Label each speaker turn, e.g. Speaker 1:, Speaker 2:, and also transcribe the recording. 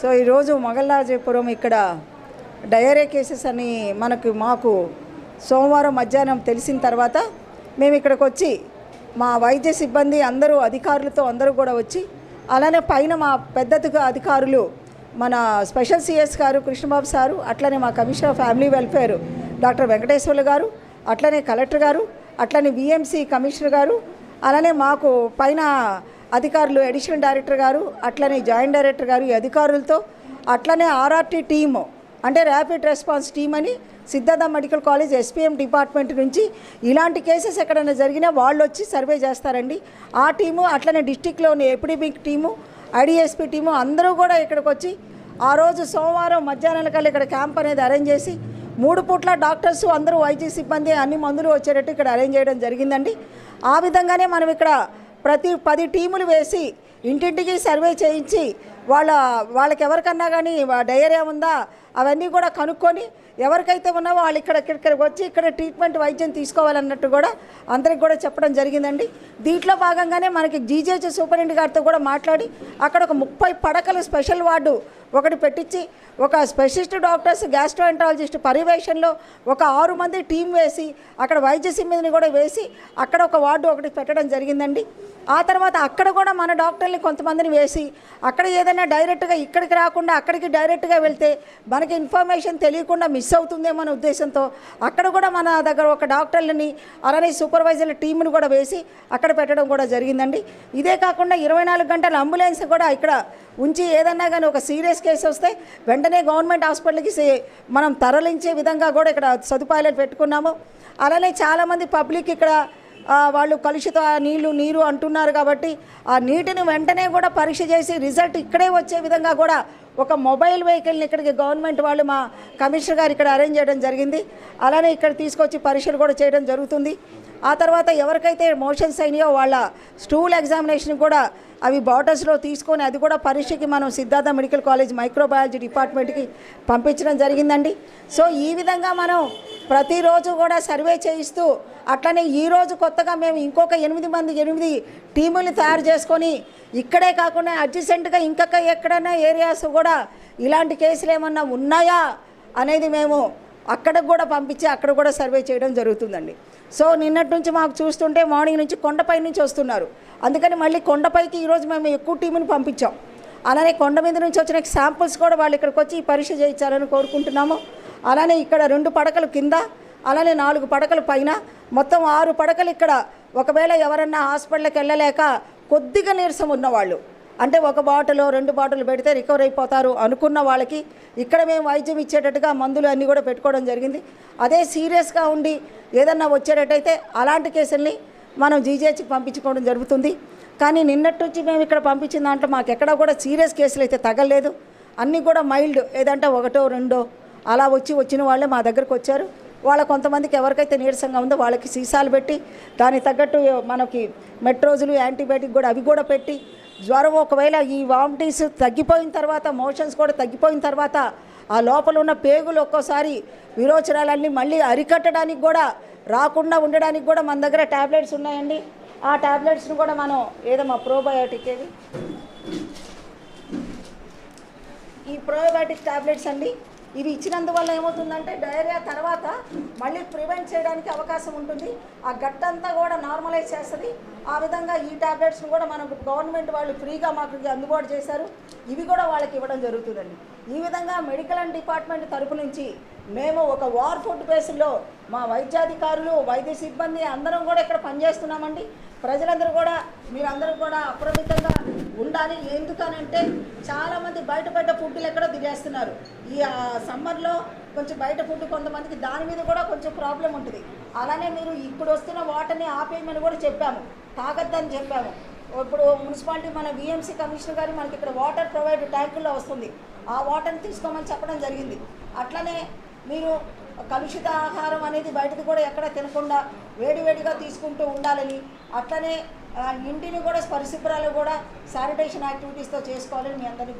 Speaker 1: So ఈరోజు మొగల్లాజపురం ఇక్కడ diarrhoea cases అని మనకు మాకు సోమవారం మధ్యాహ్నం తెలిసిన తర్వాత మేము ఇక్కడికి వచ్చి మా వైద్య సిబ్బంది అందరూ అధికారులతో అందరూ కూడా వచ్చి అలానే పైన మా పెద్దదిగా అధికారులు మన స్పెషల్ సిఎస్ గారు కృష్ణబాబు సారు అట్లనే మా commissioner of family welfare doctor Venkateswarlu garu అట్లనే కలెక్టర్ గారు అట్లనే బిఎంసి కమిషనర్ గారు అలానే మాకు పైన అధికారులు అడిషనల్ డైరెక్టర్ గారు అట్లనే జాయింట్ డైరెక్టర్ గారు ఈ అధికారులతో అట్లనే ఆర్ఆర్టీ టీము అంటే ర్యాపిడ్ రెస్పాన్స్ టీమ్ అని Siddhartha medical college SPM department నుంచి ఇలాంటి కేసెస్ ఎక్కడైనా జరిగినా వాళ్ళు వచ్చి సర్వే చేస్తారండి. ఆ టీము అట్లనే డిస్టిక్లోని ఎపిడమిక్ టీము ఐడిఎస్పీ టీము అందరూ కూడా ఇక్కడికి వచ్చి ఆ రోజు సోమవారం మధ్యాహ్నం కల్లా ఇక్కడ క్యాంప్ అనేది అరేంజ్ చేసి మూడు పూట్ల డాక్టర్స్ అందరూ వైద్య సిబ్బంది అన్ని మందులు వచ్చేటట్టు ఇక్కడ అరేంజ్ చేయడం జరిగిందండి. ఆ విధంగానే మనం ఇక్కడ ప్రతి పది టీములు వేసి ఇంటింటికి సర్వే చేయించి వాళ్ళ వాళ్ళకి ఎవరికన్నా కానీ డయేరియా ఉందా? అవన్నీ కూడా కనుక్కొని ఎవరికైతే ఉన్నావో వాళ్ళు ఇక్కడ ఇక్కడికి వచ్చి ఇక్కడ ట్రీట్మెంట్ వైద్యం తీసుకోవాలన్నట్టు కూడా అందరికి కూడా చెప్పడం జరిగిందండి. దీంట్లో భాగంగానే మనకి జీజేహెచ్ సూపరింటెండెంట్ గారితో కూడా మాట్లాడి అక్కడ ఒక ముప్పై పడకలు స్పెషల్ వార్డు ఒకటి పెట్టించి ఒక స్పెషలిస్ట్ డాక్టర్స్ గ్యాస్ట్రోఎంట్రాలజిస్ట్ పర్యవేక్షణలో ఒక ఆరు మంది టీం వేసి అక్కడ వైద్య సిబ్బందిని కూడా వేసి అక్కడ ఒక వార్డు ఒకటి పెట్టడం జరిగిందండి. ఆ తర్వాత అక్కడ కూడా మన డాక్టర్ని కొంతమందిని వేసి అక్కడ ఏదైనా డైరెక్ట్గా ఇక్కడికి రాకుండా అక్కడికి డైరెక్ట్గా వెళ్తే మనకి ఇన్ఫర్మేషన్ తెలియకుండా మిస్ అవుతుందేమో అనే ఉద్దేశంతో అక్కడ కూడా మన దగ్గర ఒక డాక్టర్లని అలానే సూపర్వైజర్ల టీంని కూడా వేసి అక్కడ పెట్టడం కూడా జరిగిందండి. ఇదే కాకుండా ఇరవై నాలుగు గంటల అంబులెన్స్ కూడా ఇక్కడ ఉంచి ఏదన్నా కానీ ఒక సీరియస్ కేసు వస్తే వెంటనే గవర్నమెంట్ హాస్పిటల్కి సే- మనం తరలించే విధంగా కూడా ఇక్కడ సదుపాయాలు పెట్టుకున్నాము. అలానే చాలామంది పబ్లిక్ ఇక్కడ వాళ్ళు కలుషిత నీళ్ళు నీరు అంటున్నారు కాబట్టి ఆ నీటిని వెంటనే కూడా పరీక్ష చేసి రిజల్ట్ ఇక్కడే వచ్చే విధంగా కూడా ఒక మొబైల్ వెహికల్ని ఇక్కడికి గవర్నమెంట్ వాళ్ళు మా కమిషనర్ గారు ఇక్కడ అరేంజ్ చేయడం జరిగింది. అలానే ఇక్కడ తీసుకొచ్చి పరీక్షలు కూడా చేయడం జరుగుతుంది. ఆ తర్వాత ఎవరికైతే మోషన్స్ అయినాయో వాళ్ళ స్టూల్ ఎగ్జామినేషన్ కూడా అవి బాటర్స్లో తీసుకొని అది కూడా పరీక్షకి మనం సిద్ధార్థ మెడికల్ కాలేజ్ మైక్రోబయాలజీ డిపార్ట్మెంట్కి పంపించడం జరిగిందండి. సో ఈ విధంగా మనం ప్రతిరోజు కూడా సర్వే చేయిస్తూ అట్లనే ఈరోజు కొత్తగా మేము ఇంకొక ఎనిమిది మంది ఎనిమిది టీములు తయారు చేసుకొని ఇక్కడే కాకుండా అడ్జసెంట్గా ఇంకొక ఎక్కడైనా ఏరియాస్ కూడా ఇలాంటి కేసులు ఏమన్నా ఉన్నాయా అనేది మేము అక్కడికి కూడా పంపించి అక్కడ కూడా సర్వే చేయడం జరుగుతుందండి. సో నిన్నటి నుంచి మాకు చూస్తుంటే మార్నింగ్ నుంచి కొండపై నుంచి వస్తున్నారు. అందుకని మళ్ళీ కొండపైకి ఈరోజు మేము ఎక్కువ టీముని పంపించాం. అలానే కొండ మీద నుంచి వచ్చిన శాంపుల్స్ కూడా వాళ్ళు ఇక్కడికి వచ్చి ఈ పరీక్ష చేయించాలని కోరుకుంటున్నాము. అలానే ఇక్కడ రెండు పడకలు కింద అలానే నాలుగు పడకలు పైన మొత్తం ఆరు పడకలు ఇక్కడ. ఒకవేళ ఎవరన్నా హాస్పిటల్కి వెళ్ళలేక కొద్దిగా నీరసం ఉన్నవాళ్ళు. అంటే ఒక బాటిలో రెండు బాటిల్ పెడితే రికవర్ అయిపోతారు అనుకున్న వాళ్ళకి ఇక్కడ మేము వైద్యం ఇచ్చేటట్టుగా మందులు అన్నీ కూడా పెట్టుకోవడం జరిగింది. అదే సీరియస్గా ఉండి ఏదన్నా వచ్చేటట్టయితే అలాంటి కేసుల్ని మనం జీజేహెచ్కి పంపించుకోవడం జరుగుతుంది. కానీ నిన్నటి నుంచి మేము ఇక్కడ పంపించిన దాంట్లో మాకు ఎక్కడ కూడా సీరియస్ కేసులు అయితే తగలేదు. అన్నీ కూడా మైల్డ్ ఏదంటే ఒకటో రెండో అలా వచ్చి వచ్చిన వాళ్ళే మా దగ్గరకు వచ్చారు. వాళ్ళ కొంతమందికి ఎవరికైతే నీరసంగా ఉందో వాళ్ళకి సీసాలు పెట్టి దానికి తగ్గట్టు మనకి మెట్రోజులు యాంటీబయాటిక్ కూడా అవి కూడా పెట్టి జ్వరం ఒకవేళ ఈ వామిటింగ్స్ తగ్గిపోయిన తర్వాత మోషన్స్ కూడా తగ్గిపోయిన తర్వాత ఆ లోపల ఉన్న పేగులు ఒక్కోసారి విరోచనాలన్నీ మళ్ళీ అరికట్టడానికి కూడా రాకుండా ఉండడానికి కూడా మన దగ్గర ట్యాబ్లెట్స్ ఉన్నాయండి. ఆ ట్యాబ్లెట్స్ను కూడా మనం ఏదమ్మా ప్రోబయోటిక్ ఏది? ఈ ప్రోబయోటిక్ టాబ్లెట్స్ అండి ఇవి ఇచ్చినందువల్ల ఏమవుతుందంటే డయేరియా తర్వాత మళ్ళీ ప్రివెంట్ చేయడానికి అవకాశం ఉంటుంది. ఆ గట్టంతా కూడా నార్మలైజ్ చేస్తుంది. ఆ విధంగా ఈ టాబ్లెట్స్ని కూడా మనకు గవర్నమెంట్ వాళ్ళు ఫ్రీగా మాకు అందుబాటు చేశారు. ఇవి కూడా వాళ్ళకి ఇవ్వడం జరుగుతుందండి. ఈ విధంగా మెడికల్ అండ్ డిపార్ట్మెంట్ తరపు నుంచి మేము ఒక వార్ ఫుడ్ బేస్లో మా వైద్యాధికారులు వైద్య సిబ్బంది అందరం కూడా ఇక్కడ పనిచేస్తున్నామండి. ప్రజలందరూ కూడా మీరందరూ కూడా అప్రమితంగా ఉండాలి. ఎందుకనంటే చాలామంది బయట బయట ఫుడ్లు ఎక్కడో తినేస్తున్నారు ఈ సమ్మర్లో కొంచెం బయట ఫుడ్ కొంతమందికి దాని మీద కూడా కొంచెం ప్రాబ్లం ఉంటుంది. అలానే మీరు ఇప్పుడు వస్తున్న వాటర్ని ఆపేయమని కూడా చెప్పాము. తాగద్దని చెప్పాము. ఇప్పుడు మున్సిపాలిటీ మన విఎంసీ కమిషనర్ గారు మనకి ఇక్కడ వాటర్ ప్రొవైడ్ ట్యాంకుల్లో వస్తుంది. ఆ వాటర్ని తీసుకోమని చెప్పడం జరిగింది. అట్లనే మీరు కలుషిత ఆహారం అనేది బయటది కూడా ఎక్కడ తినకుండా వేడివేడిగా తీసుకుంటూ ఉండాలని అట్లనే ఇంటిని కూడా పరిశుభ్రాలు కూడా శానిటేషన్ యాక్టివిటీస్తో చేసుకోవాలని మీ అందరికీ